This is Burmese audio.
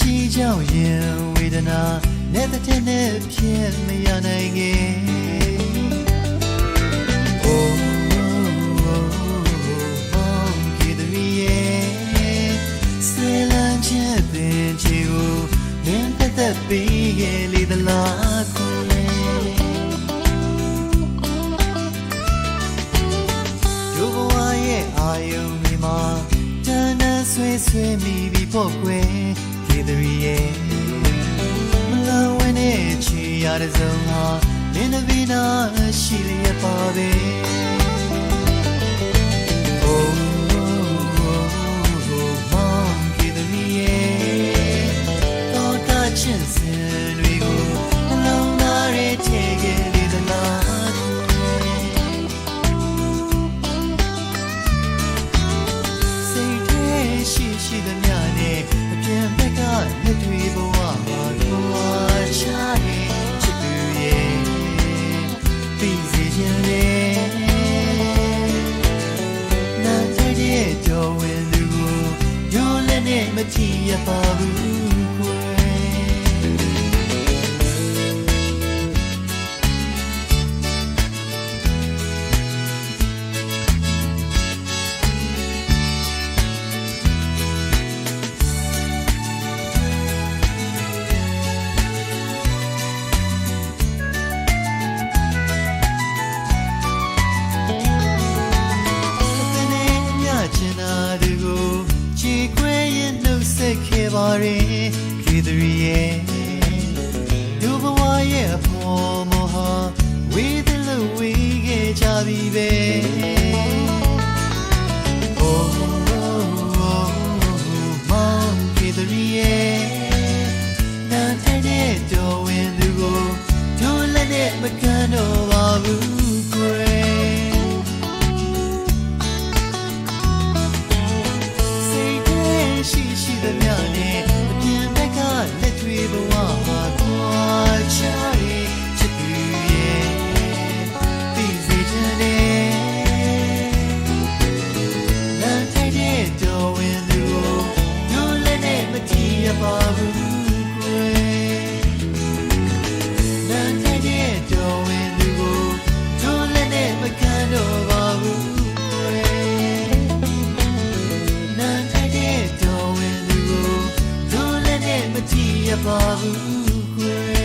ကြီးကြောက်ရင်ဝေဒနာနဲ့တဲ့နဲ့ဖြစ်မရနိုင်ခင်သက်ပြီးရဲ့လေသလားကိုလေဒုဘဝရဲ့အာယုန်တွေမှာတန်းတန်းဆွေးဆွေးမိပြီးပေါ့ကွယ် ကေသရီရဲ့မလဝင်တဲ့ချီရတဲ့စုံဟာမင်းတပီနာရှိလျက်ပါပဲ မကြည့်ရပါဘူး ရင်ခေတရီရဲ့ဒုဘဝရဲ့အဖို့မဟာဝေးတယ်လို့ဝေးခဲ့ကြပြီပဲ ပါဘူးကွယ်လမ်းထဲရဲ့တော်ဝင်သူကိုထုံးလက်နဲ့မခံတော့ပါဘူးကွယ်လမ်းထဲရဲ့တော်ဝင်သူကိုထုံးလက်နဲ့မကြည့်ရပါဘူးကွယ်